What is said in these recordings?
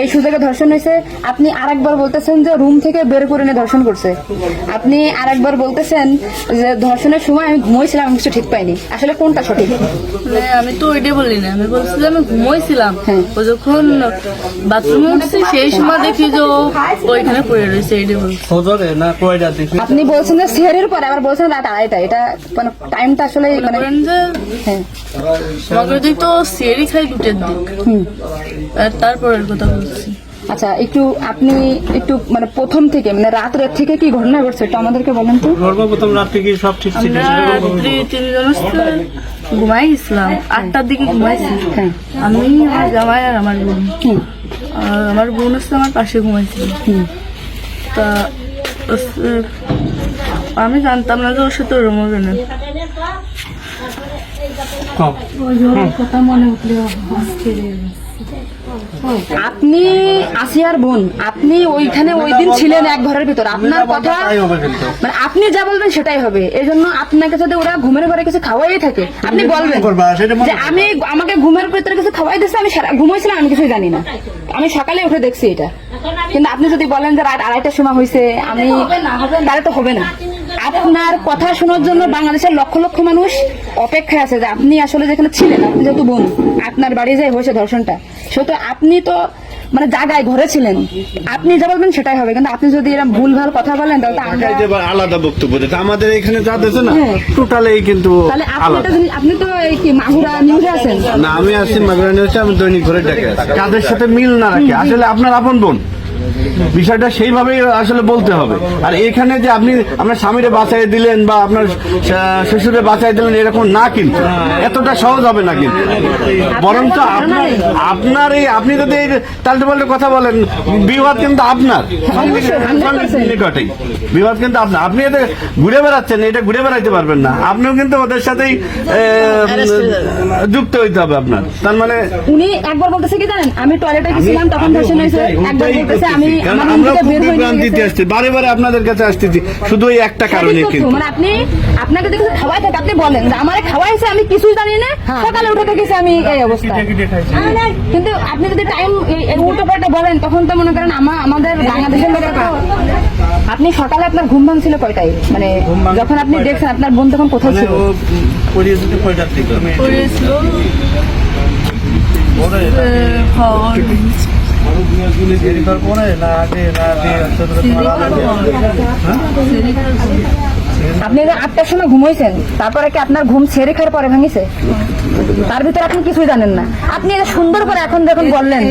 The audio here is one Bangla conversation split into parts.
এই সুযোগে ধর্ষণ হয়েছে। আপনি আরেকবার বলতেছেন যে রুম থেকে বের করে নিয়ে ধর্ষণ করছে। আপনি আরেকবার বলতেছেন যে ধর্ষণের সময় আমি ঘুমোইছিলাম আমি কিছু ঠিক পাইনি। আসলে কোনটা সঠিক? মানে আমি তো ওইটাই বলি না। আমি বলছিলাম আমি ঘুমোইছিলাম। হ্যাঁ। ও যখন বাথরুমে উঠছি সেই সময় দেখি যে ওইখানে পড়ে রয়েছে এইটাই বলছি। না কয়টা দেখি? আপনি বলছেন যে সেহেরের পরে আবার বলছেন রাত আড়াইটা এটা মানে টাইমটা আসলে মানে হ্যাঁ। দিক তো সেরি খাই দুটের দিক। তারপরের কথা আচ্ছা একটু আপনি একটু মানে প্রথম থেকে মানে রাত রাত থেকে কি ঘটনা ঘটছে একটু আমাদেরকে বলেন তো। সর্বপ্রথম রাত্রে কি সব ঠিক ছিল রাত্রি ঘুমাই গেছিলাম আটটার দিকে ঘুমাইছি। হ্যাঁ। আমি আমার জামাই আর আমার বোন। আর আমার বোন হচ্ছে আমার পাশে ঘুমাইছিল। তা আমি জানতাম না যে ওর সাথে ওরম হবে না কম। আপনি আসিয়ার বোন আপনি ওইখানে ওই দিন ছিলেন এক ঘরের ভিতর। আপনার কথা মানে আপনি যা বলবেন সেটাই হবে। এই জন্য আপনাকে যদি ওরা ঘুমের ঘরে কিছু খাওয়াই থাকে আপনি বলবেন যে আমি আমাকে ঘুমের ভিতরে কিছু খাওয়াই দিচ্ছে আমি সারা- ঘুমাইছিলাম আমি কিছুই জানি না। আমি সকালে উঠে দেখছি এটা। কিন্তু আপনি যদি বলেন যে রাত আড়াইটার সময় হয়েছে আমি তাহলে তো হবে না। আপনার কথা শোনার জন্য বাংলাদেশের লক্ষ লক্ষ মানুষ অপেক্ষায় আছে যে আপনি আসলে যেখানে ছিলেন আপনি যেহেতু বোন আপনার বাড়ি যে হয়েছে ধর্ষণটা সেহেতু আপনি তো মানে জায়গায় ঘরে ছিলেন। আপনি যা বলবেন সেটাই হবে কিন্তু আপনি যদি এরকম ভুল ভালো কথা বলেন তাহলে আমরা আলাদা বক্তব্য দিতে আমাদের এখানে যা দিয়েছে না হ্যাঁ। টোটালি কিন্তু তাহলে আপনি আপনি তো এই কি মাগুরা নিউজে আছেন? না আমি আসছি মাগুরানি হচ্ছে আমি দৈনিক ঘরে ডেকে আছি। কাদের সাথে মিল না রাখে? আসলে আপনার আপন বোন। বিষয়টা সেইভাবেই আসলে বলতে হবে। আর এখানে যে আপনি আপনার স্বামীরে বাঁচাই দিলেন বা আপনার শ্বশুরে বাঁচাই দিলেন এরকম না কিন্তু। এতটা সহজ হবে না কিন্তু। বরঞ্চ আপনার আপনার এই আপনি যদি এই তাল্টে পাল্টে কথা বলেন বিবাদ কিন্তু আপনার। অবশ্যই, 100% নিকটেই। বিবাদ কিন্তু আপনার। আপনি এটা ঘুরে বেড়াচ্ছেন এটা ঘুরে বেড়াইতে পারবেন না। আপনিও কিন্তু ওদের সাথেই যুক্ত হইতে হবে আপনার। তার মানে উনি একবার বলতেছে কি জানেন? আমি টয়লেটে গেছিলাম তখন ধর্ষণ হয়েছে একবার বলতেছে। আমি কারণ আমার রুম আমরা খুব বিভ্রান্তিতে আসছি। বারে বারে আপনাদের কাছে আসতেছি। শুধু একটা কারণে কিন্তু মানে আপনি আপনাকে যদি খাওয়াই থাকে। আপনি বলেন যে আমারে খাওয়াইছে আমি কিছুই জানি না। সকালে উঠে দেখেছি আমি এই অবস্থা। কিন্তু আপনি যদি টাইম উল্টো পাল্টা বলেন তখন তো মনে করেন আমা- আমাদের বাংলাদেশের লোকের আপনি সকালে আপনার ঘুম ভাঙছিল কয়টায়? মানে যখন আপনি দেখছেন আপনার বোন তখন কোথায় মানে ছিল? ও পড়িয়ে দিতে কয়টার দিকে? পড়েছিল পরে না আগে না আগে আপনি যে আটটার সময় ঘুমাইছেন তারপরে কি আপনার ঘুম ছেড়ে খাওয়ার পরে ভাঙিছে? তার ভিতরে আপনি কিছুই জানেন না। আপনি এটা সুন্দর করে এখন যখন বললেন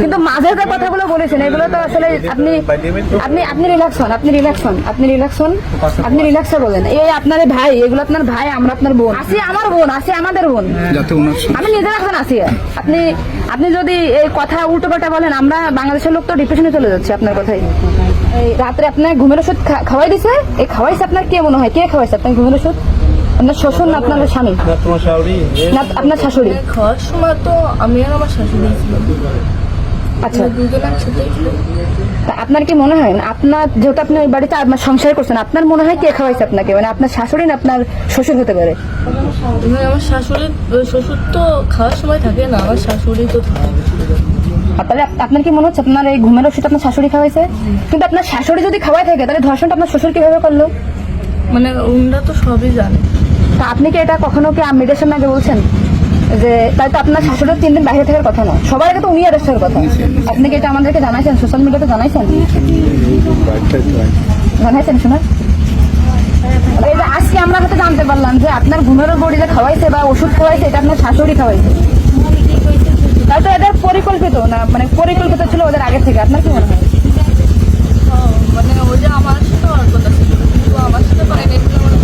কিন্তু মাঝে যে কথাগুলো বলেছেন এগুলো তো আসলে আপনি আপনি আপনি রিল্যাক্স হন আপনি রিল্যাক্স হন আপনি রিল্যাক্স হন আপনি রিল্যাক্সে বলেন। এই আপনার ভাই এগুলো আপনার ভাই আমরা আপনার বোন। আসি আমার বোন আসি আমাদের বোন। আমি নিজের এখন আসি। আপনি আপনি যদি এই কথা উল্টো পাল্টা বলেন আমরা বাংলাদেশের লোক তো ডিপ্রেশনে চলে যাচ্ছে আপনার কথাই। এই রাত্রে আপনার ঘুমের ওষুধ খা- খাওয়াই দিছে? এই খাওয়াইছে আপনার কে মনে হয়? কে খাওয়াইছে আপনার ঘুমের ওষুধ? আপনার শ্বশুর না আপনার স্বামী? না আপনার শাশুড়ি? খাওয়ার সময় তো আমি আর আমার শাশুড়ি আচ্ছা। তা আপনার কি মনে হয়? আপনার যেহেতু আপনি ওই বাড়িতে আপনার সংসার করছেন আপনার মনে হয় কে খাওয়াইছে আপনাকে? মানে আপনার শাশুড়ি না আপনার শ্বশুর হতে পারে? মানে আমার শাশুড়ি শ্বশুর তো খাওয়ার সময় থাকে না আমার শাশুড়ি তো থাকে। তাহলে আপনার কি মনে হচ্ছে? আপনার এই ঘুমের ওষুধ আপনার শাশুড়ি খাওয়াইছে? কিন্তু আপনার শাশুড়ি যদি খাওয়াই থাকে তাহলে ধর্ষণটা আপনার শ্বশুর কীভাবে করল? মানে ওনরা তো সবই জানে। তা আপনি কি এটা কখনো কি মিডিয়ার সামনে আগে বলছেন? যে তাই তো আপনার শাশুড়ির তিন দিন বাইরে থাকার কথা নয় সবার আগে তো উনি অ্যারেস্ট হওয়ার কথা। আপনি কি এটা আমাদেরকে জানাইছেন? সোশ্যাল মিডিয়াতে জানাইছেন? জানাইছেন শোনা? আজকে আমরা হয়তো জানতে পারলাম যে আপনার ঘুমেরও বড়ি যে খাওয়াইছে বা ওষুধ খাওয়াইছে এটা আপনার শাশুড়ি খাওয়াইছে। তাই তো পরিকল্পিত না মানে পরিকল্পিত ছিল ওদের আগে থেকে? আপনার কি মনে হয়? মানে যে আমার সাথে আমার সাথে পারে নাই বলে।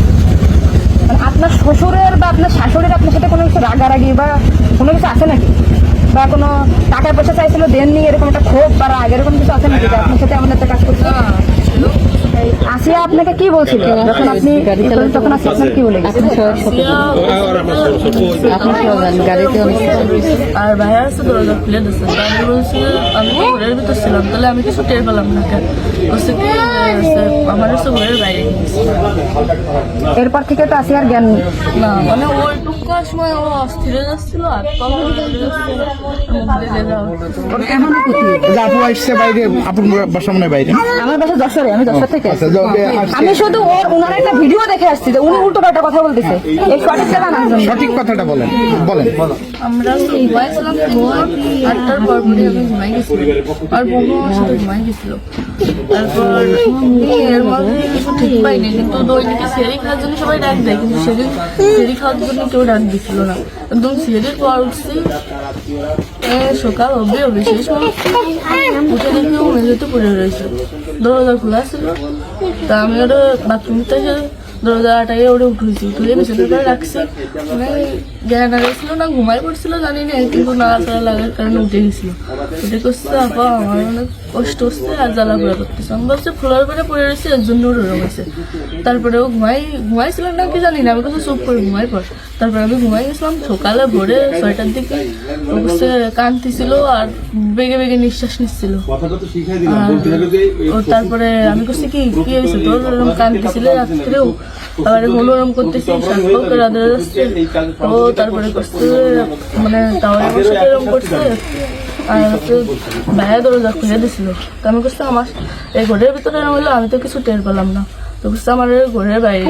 মানে আপনার শ্বশুরের বা আপনার শাশুড়ির আপনার সাথে কোনো কিছু রাগারাগি বা কোনো কিছু আছে নাকি? বা কোনো টাকা পয়সা চাইছিল দেননি এরকম একটা ক্ষোভ বা রাগ, এরকম কিছু আছে নাকি আপনার সাথে আমাদের একটা কাজ করছে? আসিয়া আপনাকে কি বলছিল? যখন আপনি তখন আসিয়া আপনাকে কি বলে গেছে? আর ভাইয়া আছে দরজা খুলে দিচ্ছে আমি বলছি আমি ঘরের ভিতর ছিলাম তাহলে আমি কিছু টের পেলাম না কেন? বলছে কি আমার হচ্ছে ঘরের বাইরে এরপর থেকে তো আসিয়ার জ্ঞান না মানে ওই টুকার সময় ও অস্থির যাচ্ছিল আর আসছে বাইরে আপুর বাসা মনে হয় বাইরে। আমার বাসা যশোরে আমি যশোর থেকে। আমি শুধু ওর ওনার একটা ভিডিও দেখে আসছি যে উনি উল্টো পাল্টা কথা বলতেছে। এই সঠিকটা জানার জন্য। সঠিক কথাটা বলেন বলেন। আমরা ঘুমাইছিলাম ভোর আটটার পর পরে আমি ঘুমাই গেছিলাম। আর বউ আমার সাথে ঘুমাই গেছিল। তারপর এর মধ্যে ঠিক পাইনি কিন্তু দৈনিকে সেরি খাওয়ার জন্য সবাই ডাক দেয় কিন্তু সেদিন সেরি খাওয়ার জন্য কেউ ডাক দিছিল না। একদম সেরির পর উঠছি। সকাল সেই সময় উঠে দেখি মেঝেতে পড়ে রয়েছে। দরজা খোলা ছিল। তা আমি ওটা বাথরুম থেকে দরজা আটাকে ওটা উঠেছি উঠে বিছানা করে রাখছি। না ঘুমাই জানি না কিন্তু লাগার আমার অনেক কষ্ট পোড়া করতেছে। রয়েছে হয়েছে তারপরে ও ঘুমাই ঘুমাইছিল না, কি জানি না, আমি চুপ করে ঘুমাই পর। তারপরে আমি ঘুমাই গেছিলাম, সকালে ভোরে ছয়টার দিকে। ও হচ্ছে আর বেগে বেগে নিঃশ্বাস নিচ্ছিল। তারপরে আমি করছি কি কি হয়েছে তোর? কাঁদতেছিল রাত্রেও? আবার করতেছি সার্থক রাধা যাচ্ছে ও তারপরে করছে মানে তাহলে আমার সাথে করছে, আর হচ্ছে ভাইয়া দরজা খুলে দিছিল। তো আমি করছি আমার এই ঘরের ভিতরে এরকম হলো আমি তো কিছু টের পেলাম না। তো আমার ঘরের বাইরে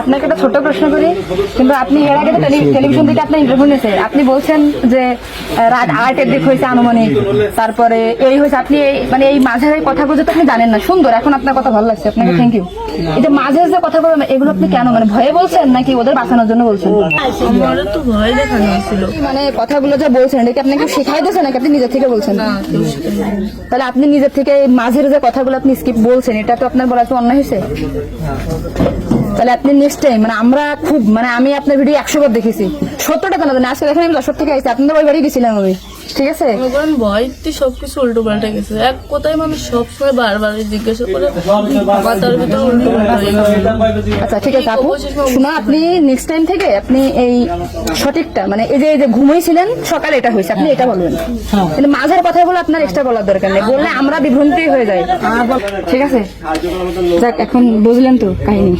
আপনাকে একটা ছোট প্রশ্ন করি কিন্তু আপনি এর আগে টেলিভিশন থেকে আপনার ইন্টারভিউ নিয়েছে। আপনি বলছেন যে রাত দিক হয়েছে আনুমানিক। তারপরে এই হয়েছে আপনি এই মানে এই মাঝের এই কথাগুলো তো আপনি জানেন না। সুন্দর এখন আপনার কথা ভালো লাগছে। আপনাকে থ্যাংক ইউ এই যে মাঝে যে এগুলো আপনি কেন মানে ভয়ে বলছেন নাকি ওদের বাঁচানোর জন্য বলছেন? তো ভয় দেখানো হয়েছিল মানে কথাগুলো যে বলছেন এটা আপনাকে শেখাই দিয়েছে নাকি আপনি নিজের থেকে বলছেন। তাহলে আপনি নিজের থেকে মাঝের যে কথাগুলো আপনি স্কিপ বলছেন এটা তো আপনার বলা তো অন্যায় হয়েছে? তাহলে আপনি নেক্সট টাইম মানে আমরা খুব মানে আমি আপনার ভিডিও একশো বার দেখেছি। সত্তরটা কেন আজকে দেখেন আমি দশ থেকে আসছি আপনাদের ওই বাড়ি গেছিলাম আমি ঠিক আছে? মনে করেন ভয়তে সবকিছু উল্টো পাল্টে গেছে। এক কথায় মানুষ সবসময় বারবার জিজ্ঞাসা করে মাথার ভিতরে উল্টো পাল্টা হয়ে গেছে আচ্ছা ঠিক আছে আপু। শোনো আপনি নেক্সট টাইম থেকে আপনি এই সঠিকটা মানে এই যে এই যে ঘুমাইছিলেন সকালে এটা হয়েছে আপনি এটা বলবেন। কিন্তু মাঝের কথা বলে আপনার এক্সট্রা বলার দরকার নেই বললে আমরা বিভ্রান্তি হয়ে যাই। ঠিক আছে? যাক এখন বুঝলেন তো কাহিনী।